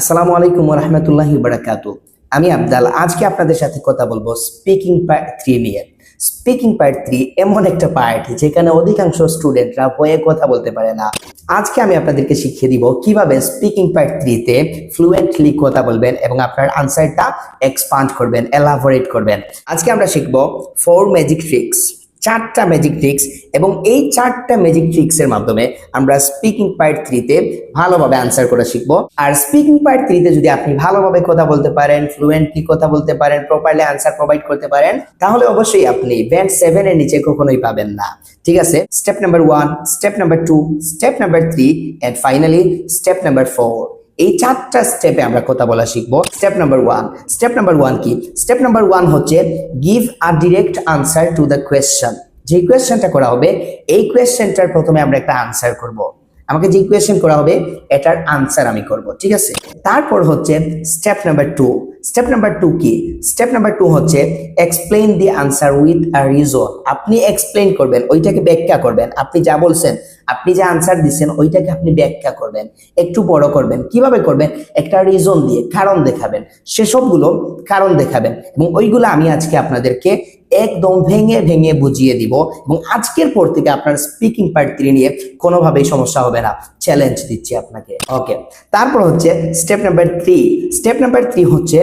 আসসালামু আলাইকুম রহমতুল্লাহি বারাকাত আমি আবদাল, আজকে আপনাদের সাথে কথা বলব স্পিকিং পার্ট থ্রি নিয়ে। স্পিকিং পার্ট থ্রি এমন একটা পার্ট যেখানে অধিকাংশ স্টুডেন্টরা ভয়ে কথা বলতে পারে না। আজকে আমি আপনাদেরকে শিখিয়ে দিব কীভাবে স্পিকিং পার্ট থ্রিতে ফ্লুয়েন্টলি কথা বলবেন এবং আপনার আনসারটা এক্সপান্ড করবেন এলাবোরেট করবেন। আজকে আমরা শিখব ফোর ম্যাজিক ট্রিক্স চারটা ম্যাজিক ট্রিক্স এবং এই চারটা ম্যাজিক ট্রিক্সের মাধ্যমে আমরা স্পিকিং পার্ট থ্রিতে ভালোভাবে আনসার করা শিখব। আর স্পিকিং পার্ট থ্রিতে যদি আপনি ভালোভাবে কথা বলতে পারেন ফ্লুয়েন্টলি কথা বলতে পারেন প্রপারলি আনসার প্রোভাইড করতে পারেন, তাহলে অবশ্যই আপনি ব্যান্ড সেভেন এর নিচে কখনোই পাবেন না। ঠিক আছে? Step number one step number two step number three and finally step number four এই চারটা স্টেপে আমরা কথা বলা শিখব। Step number one step number one কি? স্টেপ নাম্বার ওয়ান হচ্ছে give a direct answer to the question যে কোয়েশ্চেনটা করা হবে, এই কোয়েশ্চেনটার প্রথমে আমরা একটা আনসার করব। আমাকে যে কোয়েশ্চেন করা হবে, এটার আনসার আমি করব, ঠিক আছে? তারপর হচ্ছে step number two step number two কি? স্টেপ নাম্বার টু হচ্ছে explain the answer with a reason আপনি এক্সপ্লেইন করবেন, ওইটাকে ব্যাখ্যা করবেন। আপনি যা বলছেন, আপনি যে আনসার দিচ্ছেন, ওইটাকে আপনি ব্যাখ্যা করবেন। একটু বড় করবেন। কীভাবে করবেন? একটা রিজন দিয়ে, কারণ দেখাবেন। সেসবগুলো কারণ দেখাবেন। এবং ওইগুলো আমি আজকে আপনাদেরকে একদম ভেঙে ভেঙে বুঝিয়ে দিব এবং আজকের পর থেকে আপনার স্পিকিং পার্ট থ্রি নিয়ে কোনোভাবেই সমস্যা হবে না। চ্যালেঞ্জ দিচ্ছি আপনাকে। ওকে তারপর হচ্ছে step number three step number three হচ্ছে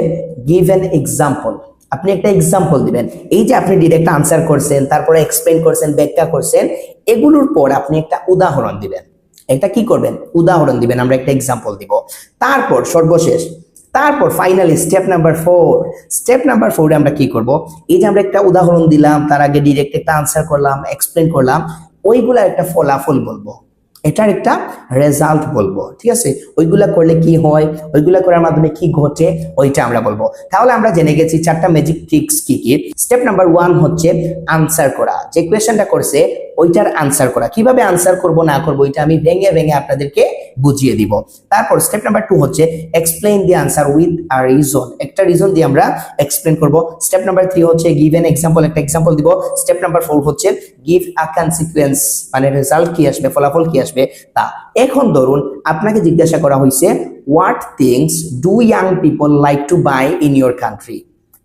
গিভ অ্যান এক্সাম্পল আপনি একটা এক্সাম্পল দিবেন। এই যে আপনি ডিরেক্ট আনসার করছেন, তারপরে এক্সপ্লেন করছেন, ব্যাখ্যা করছেন, এগুলোর পর আপনি একটা উদাহরণ দিবেন। এটা কি করবেন? উদাহরণ দিবেন, আমরা একটা এক্সাম্পল দিব। তারপর সর্বশেষ তারপর finally step number four step number ফোরে আমরা কি করব? এই যে আমরা একটা উদাহরণ দিলাম, তার আগে ডিরেক্ট একটা আনসার করলাম এক্সপ্লেন করলাম ওইগুলা একটা ফলাফল বলব। এটার একটা রেজাল্ট বলব, ঠিক আছে? ওইগুলা করলে কি হয়? ওইগুলা করার মাধ্যমে কি ঘটে? ওইটা আমরা বলব। তাহলে আমরা জেনে গেছি চারটা ম্যাজিক ট্রিক্স কি কি। স্টেপ নাম্বার ওয়ান হচ্ছে আনসার করা। যে কোয়েশ্চেনটা করছে, ওইটার আনসার করা। কীভাবে আনসার করব, না করব, ওইটা আমি ভেঙে ভেঙে আপনাদেরকে বুঝিয়ে দিব। তারপর স্টেপ নাম্বার টু হচ্ছে explain the answer with a reason একটা রিজন দিয়ে আমরা এক্সপ্লেন করব। স্টেপ নাম্বার থ্রি হচ্ছে গিভ এন এক্সাম্পল একটা এক্সাম্পল দিব। স্টেপ নাম্বার ফোর হচ্ছে গিভ আ কনসিকুয়েন্স মানে রেজাল্ট কি আসবে? ফলাফল কি আসবে? তা এখন ধরুন আপনাকে জিজ্ঞাসা করা হয়েছে what things do young people like to buy in your country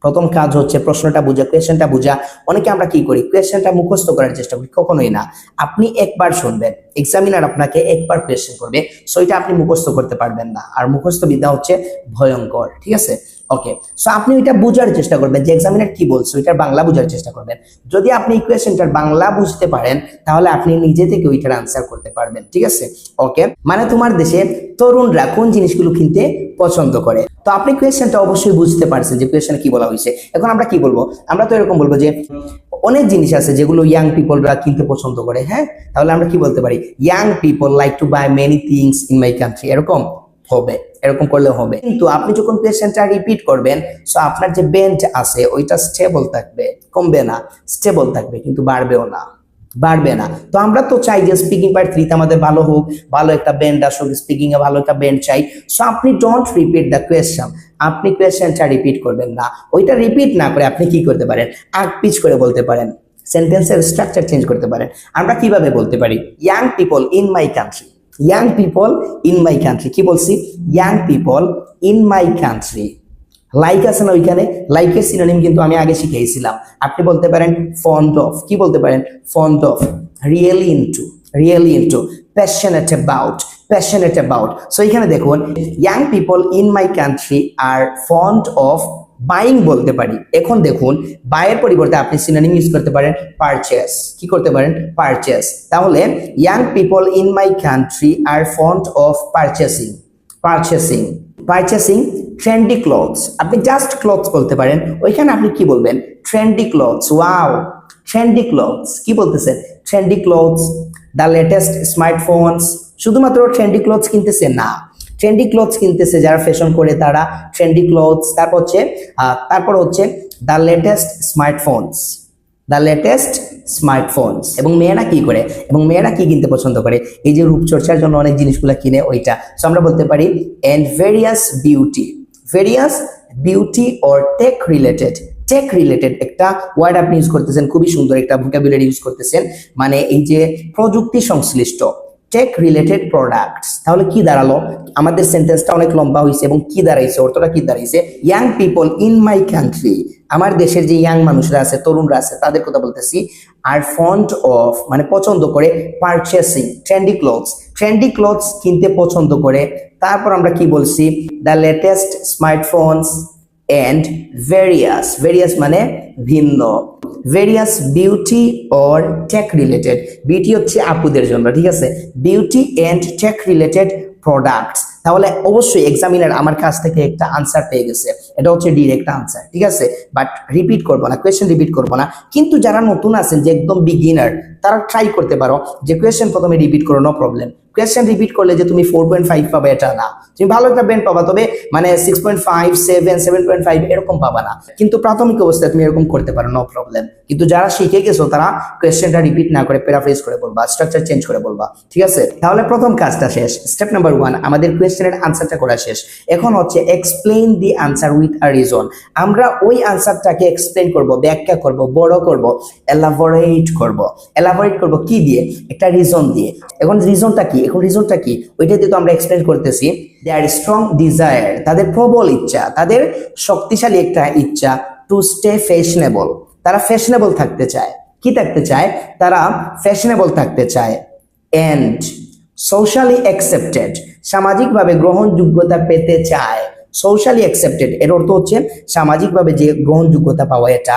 প্রথম কাজ হচ্ছে প্রশ্নটা বোঝা কোয়েশ্চেনটা বোঝা। অনেকে আমরা কি করি কোয়েশ্চেনটা মুখস্থ করার চেষ্টা করি, কখনোই না। আপনি একবার শুনবেন এক্সামিনার আপনাকে একবার কোয়েশ্চেন করবে সো এটা আপনি মুখস্থ করতে পারবেন না। আর মুখস্থ বিদ্যা হচ্ছে ভয়ঙ্কর, ঠিক আছে? ওকে সো আপনি ওইটা বোঝার চেষ্টা করবেন, যে এক্সামিনার কি বলছে, ওইটার বাংলা বোঝার চেষ্টা করবেন। যদি আপনি ইকুয়েশনটার বাংলা বুঝতে পারেন, তাহলে আপনি নিজে থেকে ওইটার আনসার করতে পারবেন, ঠিক আছে? ওকে মানে তোমার দেশে তরুণরা কোন জিনিসগুলো কিনতে পছন্দ করে? তো আপনি কোয়েশ্চেনটা অবশ্যই বুঝতে পারছেন যে কোয়েশ্চেনে কি বলা হয়েছে। এখন আমরা কি বলব? আমরা তো এরকম বলব যে অনেক জিনিস আছে যেগুলো ইয়াং পিপলরা কিনতে পছন্দ করে হ্যাঁ? তাহলে আমরা কি বলতে পারি? Young people like to buy many things in my country এরকম? হবে, এরকম করলে হবে। কিন্তু আপনি যখন কোয়েশ্চেনটা রিপিট করবেন সো আপনার যে বেঞ্চ আছে, ওইটা স্টেবল থাকবে, কমবে না স্টেবল থাকবে, কিন্তু বাড়বেও না, বাড়বে না। তো আমরা তো চাই যে স্পিকিং পার্ট থ্রিতে আমাদের ভালো হোক, ভালো একটা ব্যান্ড আসুক স্পিকিং এ ভালো একটা ব্যান্ড চাই। সো আপনি ডোন্ট রিপিট দ্য কোয়েশ্চেন আপনি কোয়েশ্চেনটা রিপিট করবেন না। ওইটা রিপিট না করে আপনি কি করতে পারেন? আগ পিচ করে বলতে পারেন সেন্টেন্সের স্ট্রাকচার চেঞ্জ করতে পারেন। আমরা কীভাবে বলতে পারি? Young people in my country young people in my country কি বলছি? Young people in my country like আছে না ওইখানে? লাইকের সিনোনিম কিন্তু আমি আগে শিখিয়েছিলাম আপনি বলতে পারেন ফন্ড অফ কি বলতে পারেন? Fond of really into really into passionate about passionate about so এখানে দেখুন young people in my country are fond of buying বলতে পারি। এখন দেখুন বাইয়ের পরিবর্তে আপনি সিনোনিম ইউজ করতে পারেন পারচেস কি করতে পারেন? পারচেস তাহলে young people in my country are fond of purchasing purchasing purchasing trendy clothes আপনি জাস্ট ক্লথস বলতে পারেন। ওইখানে আপনি কি বলবেন? Trendy clothes wow trendy clothes কি বলতেছেন trendy clothes the latest smartphones শুধুমাত্র ট্রেন্ডি ক্লথস কিনতেছে না। ট্রেন্ডি ক্লথস কিনতেছে যারা ফ্যাশন করে তারা ট্রেন্ডি ক্লথস তারপর হচ্ছে তারপর হচ্ছে the latest smartphones the latest smartphones এবং মেয়েরা কি করে? এবং মেয়েরা কি কিনতে পছন্দ করে? এই যে রূপচর্চার জন্য অনেক জিনিসগুলো কিনে ওইটা। সো আমরা বলতে পারি and various beauty various beauty or tech related tech related একটা ওয়ার্ড আপনি ইউজ করতেছেন, খুবই সুন্দর একটা ভোকাবুলারি ইউজ করতেছেন। মানে এই যে প্রযুক্তি সংশ্লিষ্ট টেক রিলেটেড প্রোডাক্টস তাহলে কি দাঁড়াল? আমাদের সেন্টেন্সটা অনেক লম্বা হয়েছে এবং কি দাঁড়াইছে? অর্থটা কি দাঁড়াইছে? Young people in my country আমার দেশের যে ইয়াং মানুষরা আছে, তরুণরা আছে, তাদের কথা বলতেছি আর ফন্ট অফ মানে পছন্দ করে purchasing trendy clothes trendy clothes কিনতে পছন্দ করে। তারপর আমরা কি বলছি? The latest smartphones and various various মানে ভিন্ন। Various beauty or tech related beauty হচ্ছে আপুদের জন্য, ঠিক আছে? Beauty and tech related products তাহলে অবশ্যই এক্সামিনার আমার কাছ থেকে একটা আনসার পেয়ে গেছে। এটা হচ্ছে ডিরেক্ট আনসার ঠিক আছে? বাট রিপিট করব না কোয়েশ্চেন রিপিট করব না। কিন্তু যারা নতুন আছেন, যে একদম বিগিনার তারা ট্রাই করতে পারো যে কোয়েশ্চেন প্রথমে রিপিট করো নো প্রবলেম কোয়েশ্চেন রিপিট করলে যে তুমি ফোর পয়েন্ট ফাইভ পাবে, এটা না। তুমি ভালো একটা ব্যান্ড পাবা, তবে মানে six point five seven seven point five এরকম পাবা না। কিন্তু প্রাথমিক অবস্থায় তুমি এরকম করতে পারো নো প্রবলেম কিন্তু যারা শিখে গেছো, তারা কোয়েশ্চেনটা রিপিট না করে প্যারাফ্রেজ করে বলবা স্ট্রাকচার চেঞ্জ করে বলবা। ঠিক আছে? তাহলে প্রথম কাজটা শেষ। স্টেপ নাম্বার ওয়ান আমাদের কোয়েশ্চেনের আনসারটা করা শেষ। এখন হচ্ছে explain the answer with a reason আমরা ওই আনসারটাকে এক্সপ্লেইন করব, ব্যাখ্যা করব, বড় করব এলাবোরেট করব। এলাবোরেট করব কি দিয়ে? একটা রিজন দিয়ে। এখন রিজনটা কি? এখন রিজনটা কি? ওইটা দিয়ে তো আমরা এক্সপ্লেন করতেছি। দেয়ার স্ট্রং ডিজায়ার তাদের প্রবল ইচ্ছা। তাদের শক্তিশালী একটা ইচ্ছা টু স্টে ফ্যাশনেবল তারা ফ্যাশনেবল থাকতে চায়। কি থাকতে চায়? তারা ফ্যাশনেবল থাকতে চায়। এন্ড সোশ্যালি অ্যাকসেপ্টেড সামাজিকভাবে গ্রহণযোগ্যতা পেতে চায়। সোশ্যালি অ্যাকসেপ্টেড এর অর্থ হচ্ছে সামাজিকভাবে যে গ্রহণযোগ্যতা পাওয়া এটা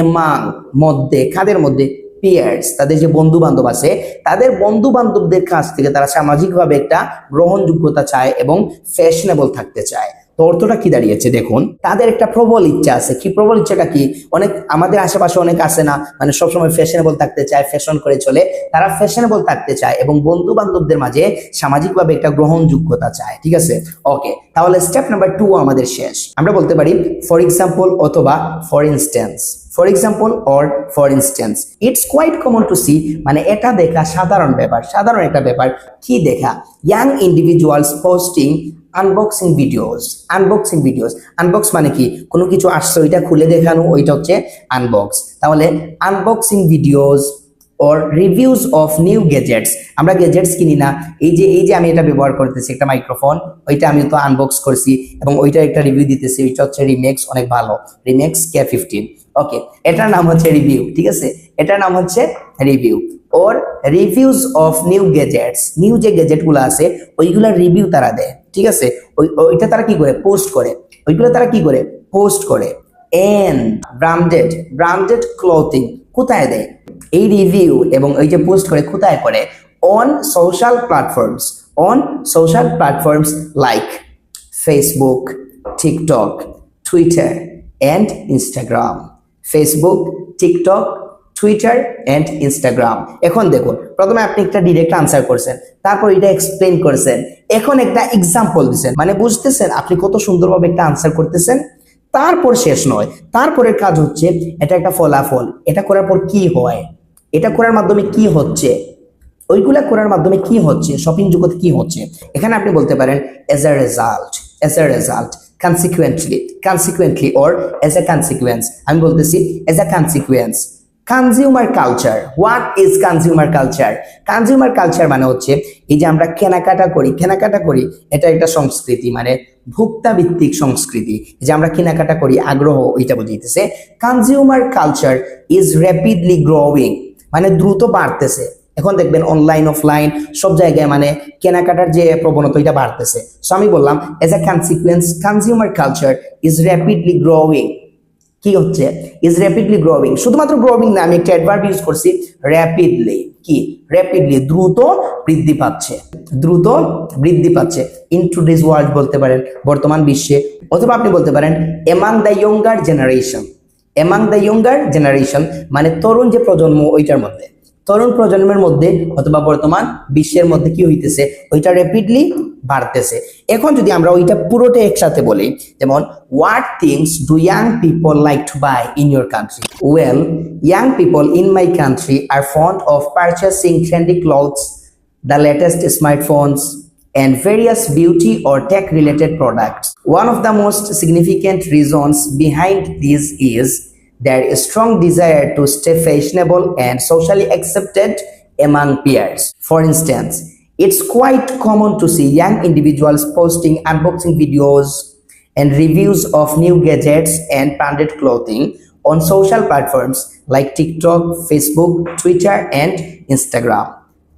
এমাং মধ্যে, খাদের মধ্যে পিয়ার্স তাদের যে বন্ধু বান্ধব আছে, তাদের বন্ধু বান্ধবদের কাছ থেকে তারা সামাজিকভাবে একটা গ্রহণযোগ্যতা চায় এবং ফ্যাশনেবল থাকতে চায়। তো অর্থটা কি দাঁড়িয়েছে দেখুন, তাদের একটা প্রবল ইচ্ছা আছে। কি প্রবল ইচ্ছাটা কি? অনেক, আমাদের আশেপাশে অনেক আছে না মানে সবসময় ফ্যাশনেবল থাকতে চায় ফ্যাশন করে চলে। তারা ফ্যাশনেবল থাকতে চায় এবং বন্ধু বান্ধবদের মাঝে সামাজিকভাবে একটা গ্রহণযোগ্যতা চায়, ঠিক আছে? ওকে তাহলে স্টেপ নাম্বার টু আমাদের শেষ। আমরা বলতে পারি ফর এক্সাম্পল অথবা for instance for example or for instance it's quite common to see মানে এটা দেখা সাধারণ ব্যাপার, সাধারণ একটা ব্যাপার। কি দেখা? Young individuals posting unboxing videos unboxing videos unbox মানে কি? কোনো কিছু আসছে, ওইটা খুলে দেখানো, ওইটা হচ্ছে আনবক্স তাহলে unboxing videos or reviews of new gadgets আমরা গ্যাজেটস কিনি না। এই যে এই যে আমি এটা ব্যবহার করতেছি, একটা মাইক্রোফোন ওইটা আমি তো আনবক্স করছি এবং ওইটা একটা রিভিউ দিতেছি, ওইটা হচ্ছে রিমেক্স অনেক ভালো। রিমেক্স কে ফিফটিন ওকে এটার নাম হচ্ছে রিভিউ ঠিক আছে? এটার নাম হচ্ছে review or reviews of new gadgets new যে গ্যাজেটগুলো আছে ওইগুলোর রিভিউ তারা দেয়, ঠিক আছে? ওই, ওইটা তারা কি করে? পোস্ট করে। ওইগুলো তারা কি করে? পোস্ট করে। এন্ড ব্রান্ডেড ব্রান্ডেড ক্লোথিং কোথায় দেয়? এই রিভিউ এবং ওই যে পোস্ট করে কোথায় করে? On social platforms on social platforms like Facebook TikTok Twitter and Instagram Facebook TikTok Twitter and Instagram এখন দেখুন, প্রথমে আপনি একটা ডিরেক্ট আনসার করছেন, তারপর এটা এক্সপ্লেন করছেন। এখন একটা এক্সাম্পল দিচ্ছেন মানে বুঝতেছেন আপনি কত সুন্দরভাবে একটা আনসার করতেছেন। তারপর শেষ নয়, তারপরের কাজ হচ্ছে, এটা একটা ফলাফল, এটা করার পর কি হয়? এটা করার মাধ্যমে কি হচ্ছে? ওইগুলা করার মাধ্যমে কি হচ্ছে? শপিং জগতে কি হচ্ছে? এখানে আপনি বলতে পারেন as a result as a result consequently consequently or as a consequence আমি বলতেছি as a consequence consumer culture what is consumer culture consumer culture মানে হচ্ছে, এই যে আমরা কেনাকাটা করি কেনাকাটা করি, এটা একটা সংস্কৃতি মানে ভোক্তা ভিত্তিক সংস্কৃতি যে আমরা কেনাকাটা করি, আগ্রহ ওইটা বুঝাইতেছে consumer culture is rapidly growing মানে দ্রুত বাড়তেছে। এখন দেখবেন অনলাইন অফলাইন সব জায়গায় মানে কেনাকাটার যে প্রবণতা এটা বাড়তেছে। সো আমি বললাম as a consequence consumer culture is rapidly growing কি হচ্ছে? ইজ র্যাপিডলি গ্রোয়িং শুধুমাত্র গ্রোয়িং না, আমি একটা অ্যাডভার্ব ইউজ করছি র্যাপিডলি কি? র্যাপিডলি দ্রুত বৃদ্ধি পাচ্ছে। দ্রুত বৃদ্ধি পাচ্ছে। ইন টুডেজ ওয়ার্ল্ড বলতে পারেন, বর্তমান বিশ্বে, অথবা আপনি বলতে পারেন among the younger generation among the younger generation মানে তরুণ যে প্রজন্ম, ওইটার মধ্যে। তরুণ প্রজন্মের মধ্যে অথবা বর্তমান বিশ্বের মধ্যে কি হইতেছে? ওইটা র্যাপিডলি বাড়তেছে। এখন যদি আমরা ওইটা পুরোটা একসাথে বলি যেমন what things do young people like to buy in your country well young people in my country are fond of purchasing trendy clothes the latest smartphones, and various beauty or tech related products. One of the most significant reasons behind this is their strong desire to stay fashionable and socially accepted among peers. For instance, It's quite common to see young individuals posting unboxing videos and reviews of new gadgets and branded clothing on social platforms like TikTok, Facebook, Twitter, and Instagram.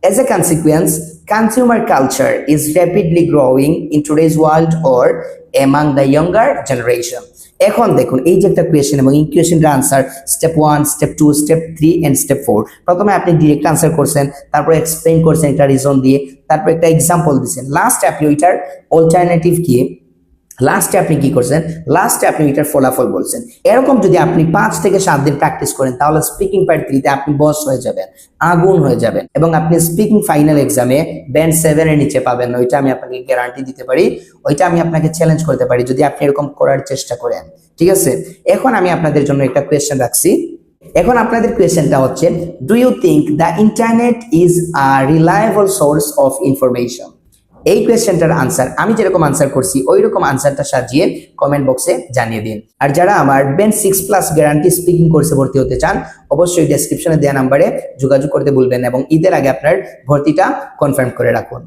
As a consequence, consumer culture is rapidly growing in today's world or among the younger generation. এখন দেখুন এই যে একটা question এবং এই কোয়েশ্চেনটার answer step one step two step three and step four প্রথমে আপনি direct answer করছেন তারপর এক্সপ্লেন করছেন একটা রিজন দিয়ে তারপর একটা এক্সাম্পল দিচ্ছেন। লাস্ট আপনি ওইটার অল্টারনেটিভ কি? লাস্টে আপনি কি করছেন? লাস্টে আপনি এটার ফলাফল বলছেন। এরকম যদি আপনি পাঁচ থেকে সাত দিন প্র্যাকটিস করেন, তাহলে স্পিকিং পার্ট থ্রিতে আপনি বস হয়ে যাবেন, আগুন হয়ে যাবেন এবং আপনি স্পিকিং ফাইনাল এক্সামে ব্যান্ড সেভেনের নিচে পাবেন। ওইটা আমি আপনাকে গ্যারান্টি দিতে পারি। ওইটা আমি আপনাকে চ্যালেঞ্জ করতে পারি যদি আপনি এরকম করার চেষ্টা করেন। ঠিক আছে? এখন আমি আপনাদের জন্য একটা কোয়েশ্চেন রাখছি। এখন আপনাদের কোয়েশ্চেনটা হচ্ছে do you think the internet is a reliable source of information এই কোয়েশ্চেনটার আনসার আমি যেরকম আনসার করছি ওই রকম আনসারটা সাজিয়ে কমেন্ট বক্সে জানিয়ে দিন। আর যারা আমার band six plus guarantee speaking কোর্সে ভর্তি হতে চান, অবশ্যই ডেসক্রিপশনে দেওয়া নাম্বারে যোগাযোগ করতে ভুলবেন এবং ঈদের আগে আপনার ভর্তিটা কনফার্ম করে রাখুন।